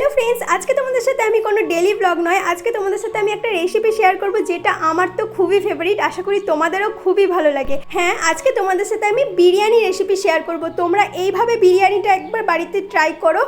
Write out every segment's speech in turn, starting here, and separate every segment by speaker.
Speaker 1: Hello friends, আজকে তোমাদের সাথে আমি কোনো ডেলি ব্লগ নয়। আজকে তোমাদের সাথে আমি একটা রেসিপি শেয়ার করব যেটা আমার তো খুবই ফেভারিট আশা করি তোমাদেরও খুবই ভালো লাগে। হ্যাঁ আজকে তোমাদের সাথে আমি বিরিয়ানি রেসিপি শেয়ার করব। তোমরা এইভাবে বিরিয়ানিটা একবার বাড়িতে ট্রাই করো।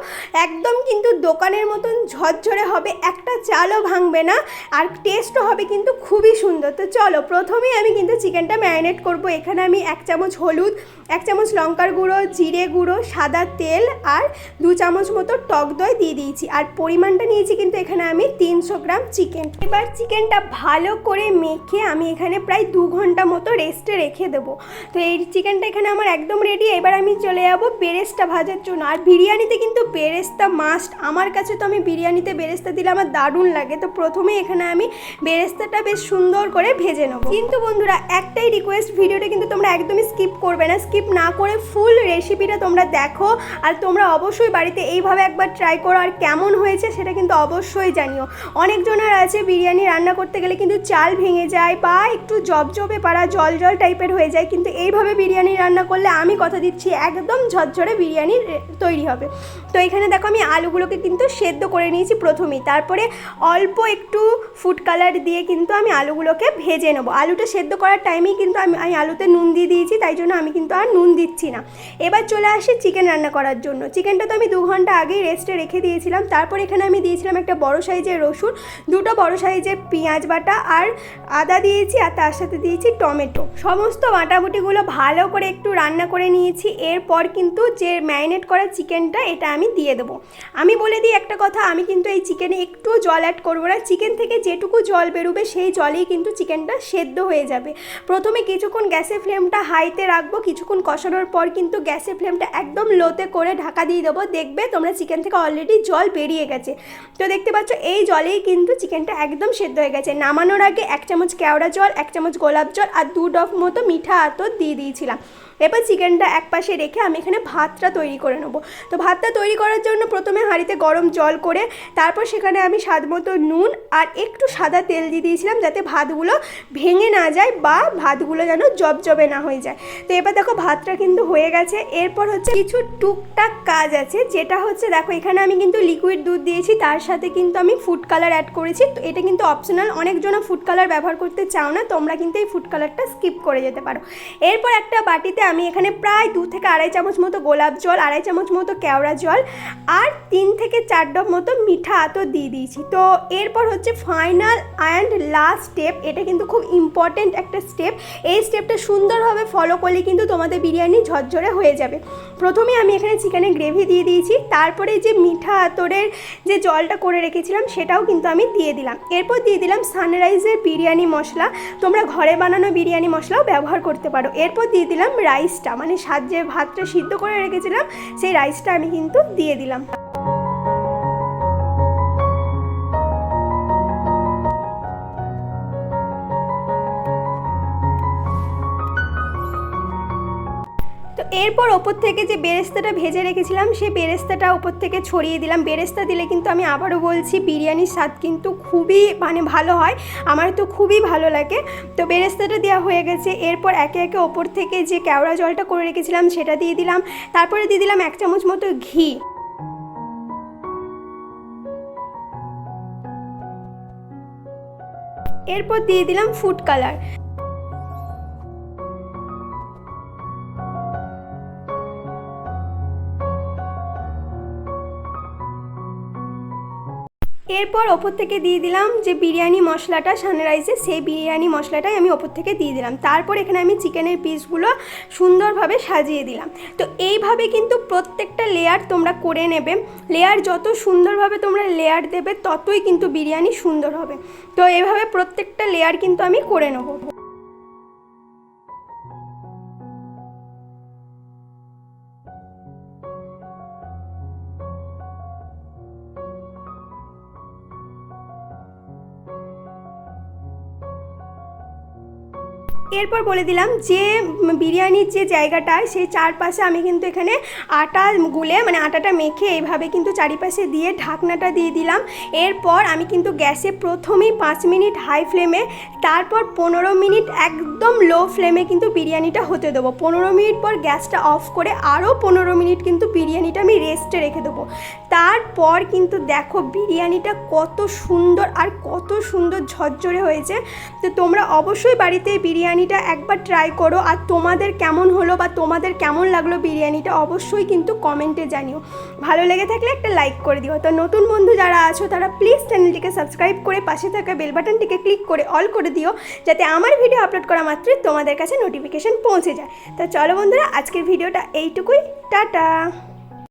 Speaker 1: একদম কিন্তু দোকানের মতন ঝরঝরে হবে, একটা চালও ভাঙবে না, আর টেস্টও হবে কিন্তু খুবই সুন্দর। তো চলো প্রথমেই আমি কিন্তু চিকেনটা ম্যারিনেট করব। এখানে আমি এক চামচ হলুদ, এক চামচ লঙ্কার গুঁড়ো, জিরে গুঁড়ো, সাদা তেল, আর দু চামচ মতো টক দই দিয়ে দিয়েছি। আর পরিমাণটা নিয়েছি কিন্তু এখানে আমি তিনশো গ্রাম চিকেন। এবার চিকেনটা ভালো করে মেখে আমি এখানে প্রায় দু ঘণ্টা মতো রেস্টে রেখে দেবো। তো এই চিকেনটা এখানে আমার একদম রেডি এবার আমি চলে যাব বেরেস্তা ভাজার জন্য। আর বিরিয়ানিতে কিন্তু বেরেস্তা মাস্ট আমার কাছে তো আমি বিরিয়ানিতে বেরেস্তা দিলে আমার দারুণ লাগে। তো প্রথমে এখানে আমি বেরেস্তাটা বেশ সুন্দর করে ভেজে নেব। কিন্তু বন্ধুরা, একটাই রিকোয়েস্ট ভিডিওটা কিন্তু তোমরা একদমই স্কিপ করবে না। স্কিপ না করে ফুল রেসিপিটা তোমরা দেখো। আর তোমরা অবশ্যই বাড়িতে এইভাবে একবার ট্রাই করো। আর কেমন হয়েছে সেটা কিন্তু অবশ্যই জানিও। অনেকজনের আছে বিরিয়ানি রান্না করতে গেলে কিন্তু চাল ভেঙে যায় বা একটু জবজবে পাড়া জল জল টাইপের হয়ে যায়, কিন্তু এইভাবে বিরিয়ানি রান্না করলে আমি কথা দিচ্ছি একদম ঝরঝরে বিরিয়ানি তৈরি হবে। তো এখানে দেখো আমি আলুগুলোকে কিন্তু সেদ্ধ করে নিয়েছি প্রথমেই। তারপরে অল্প একটু ফুড কালার দিয়ে কিন্তু আমি আলুগুলোকে ভেজে নেব। আলুটা সেদ্ধ করার টাইমেই কিন্তু আমি আমি আলুতে নুন দিয়ে দিয়েছি, তাই জন্য আমি কিন্তু আর নুন দিচ্ছি না। এবার চলে আসি চিকেন রান্না করার জন্য। চিকেনটা তো আমি দু ঘণ্টা আগেই রেস্টে রেখে দিয়েছিলাম তারপর এখানে আমি দিয়েছিলাম একটা বড় সাইজের রসুন, দুটো বড় সাইজের পেঁয়াজ বাটা আর আদা দিয়েছি আর তার সাথে দিয়েছি টমেটো। সমস্ত বাটাবুটিগুলো ভালো করে একটু রান্না করে নিয়েছি। এরপর কিন্তু যে ম্যারিনেট করা চিকেনটা, এটা আমি দিয়ে দেবো। আমি বলে দিই একটা কথা, আমি কিন্তু এই চিকেনে একটু জল অ্যাড করব না। চিকেন থেকে যেটুকু জল বেরোবে, সেই জলেই কিন্তু চিকেনটা সেদ্ধ হয়ে যাবে। প্রথমে কিছুক্ষণ গ্যাসের ফ্লেমটা হাইতে রাখব। কিছুক্ষণ কষানোর পর কিন্তু গ্যাসের ফ্লেমটা একদম লোতে করে ঢাকা দিয়ে দেবো। দেখবে তোমরা চিকেন থেকে অলরেডি জল বেরিয়ে গেছে। তো দেখতে পাচ্ছ, এই জলেই কিন্তু চিকেনটা একদম সেদ্ধ হয়ে গেছে। নামানোর আগে এক চামচ কেওড়া জল, এক চামচ গোলাপ জল আর দু ডফ মতো মিঠা আতর দিয়ে দিয়েছিলাম। এবার চিকেনটা এক পাশে রেখে আমি এখানে ভাতটা তৈরি করে নেব। তো ভাতটা তৈরি করার জন্য প্রথমে হাঁড়িতে গরম জল করে, তারপর সেখানে আমি স্বাদ মতো নুন আর একটু সাদা তেল দিয়ে দিয়েছিলাম যাতে ভাতগুলো ভেঙে না যায় বা ভাতগুলো যেন জবজবে না হয়ে যায়। তো এবার দেখো, ভাতটা কিন্তু হয়ে গেছে। এরপর হচ্ছে কিছু টুকটাক কাজ আছে, যেটা হচ্ছে দেখো, এখানে আমি কিন্তু লিকুইড দুধ দিয়েছি, তার সাথে কিন্তু আমি ফুড কালার অ্যাড করেছি। তো এটা কিন্তু অপশনাল অনেকজন ফুড কালার ব্যবহার করতে চাও না, তোমরা কিন্তু এই ফুড কালারটা স্কিপ করে যেতে পারো। এরপর একটা বাটিতে আমি এখানে প্রায় দু থেকে আড়াই চামচ মতো গোলাপ জল, আড়াই চামচ মতো কেওড়া জল, আর তিন থেকে চার ডব মতো মিঠা আতর দিয়ে দিয়েছি। তো এরপর হচ্ছে ফাইনাল অ্যান্ড লাস্ট স্টেপ এটা কিন্তু খুব ইম্পর্ট্যান্ট একটা স্টেপ এই স্টেপটা সুন্দরভাবে ফলো করলে কিন্তু তোমাদের বিরিয়ানি ঝরঝরে হয়ে যাবে। প্রথমে আমি এখানে চিকেনের গ্রেভি দিয়ে দিয়েছি, তারপরে যে মিঠা আতরের যে জলটা করে রেখেছিলাম, সেটাও কিন্তু আমি দিয়ে দিলাম। এরপর দিয়ে দিলাম সানরাইজের বিরিয়ানি মশলা। তোমরা ঘরে বানানো বিরিয়ানি মশলাও ব্যবহার করতে পারো। এরপর দিয়ে দিলাম রাইসটা। মানে সাত যে ভাতটা সিদ্ধ করে রেখেছিলাম, সেই রাইসটা আমি কিন্তু দিয়ে দিলাম। তো এরপর ওপর থেকে যে বেরেস্তাটা ভেজে রেখেছিলাম, সেই বেরেস্তাটা ওপর থেকে ছড়িয়ে দিলাম। বেরেস্তা দিলে কিন্তু আমি আবারও বলছি, বিরিয়ানির স্বাদ কিন্তু খুবই মানে ভালো হয়। আমার তো খুবই ভালো লাগে। তো বেরেস্তাটা দেওয়া হয়ে গেছে। এরপর একে একে ওপর থেকে যে কেওড়া জলটা করে রেখেছিলাম, সেটা দিয়ে দিলাম। তারপরে দিয়ে দিলাম এক চামচ মতো ঘি। এরপর দিয়ে দিলাম ফুড কালার এরপর ওপর থেকে দিয়ে দিলাম যে বিরিয়ানি মশলাটা, সানরাইজে সেই বিরিয়ানি মশলাটাই আমি ওপর থেকে দিয়ে দিলাম। তারপর এখানে আমি চিকেনের পিসগুলো সুন্দরভাবে সাজিয়ে দিলাম। তো এইভাবে কিন্তু প্রত্যেকটা লেয়ার তোমরা করে নেবে। লেয়ার যত সুন্দরভাবে তোমরা লেয়ার দেবে, ততই কিন্তু বিরিয়ানি সুন্দর হবে। তো এভাবে প্রত্যেকটা লেয়ার কিন্তু আমি করে নেব। এরপর বলে দিলাম যে বিরিয়ানির যে জায়গাটা, সেই চারপাশে আমি কিন্তু এখানে আটা গুলে মানে আটাটা মেখে এইভাবে কিন্তু চারিপাশে দিয়ে ঢাকনাটা দিয়ে দিলাম। এরপর আমি কিন্তু গ্যাসে প্রথমেই পাঁচ মিনিট হাই ফ্লেমে, তারপর পনেরো মিনিট একদম লো ফ্লেমে কিন্তু বিরিয়ানিটা হতে দেবো। পনেরো মিনিট পর গ্যাসটা অফ করে আরও পনেরো মিনিট কিন্তু বিরিয়ানিটা আমি রেস্টে রেখে দেবো। তারপর কিন্তু দেখো বিরিয়ানিটা কত সুন্দর আর কত সুন্দর ঝরঝরে হয়েছে। তো তোমরা অবশ্যই বাড়িতে এই বিরিয়ানিটা একবার ট্রাই করো আর তোমাদের কেমন হলো বা তোমাদের কেমন লাগল বিরিয়ানিটা অবশ্যই কিন্তু কমেন্টে জানিও। ভালো লেগে থাকলে একটা লাইক করে দিও। তো নতুন বন্ধু যারা আছো, তারা প্লিজ চ্যানেলটিকে সাবস্ক্রাইব করে পাশে থাকা বেল বাটনটিকে ক্লিক করে অল করে দিও, যাতে আমার ভিডিও আপলোড করা মাত্রই তোমাদের কাছে নোটিফিকেশন পৌঁছে যায়। তো চলো বন্ধুরা, আজকের ভিডিওটা এইটুকুই। টাটা!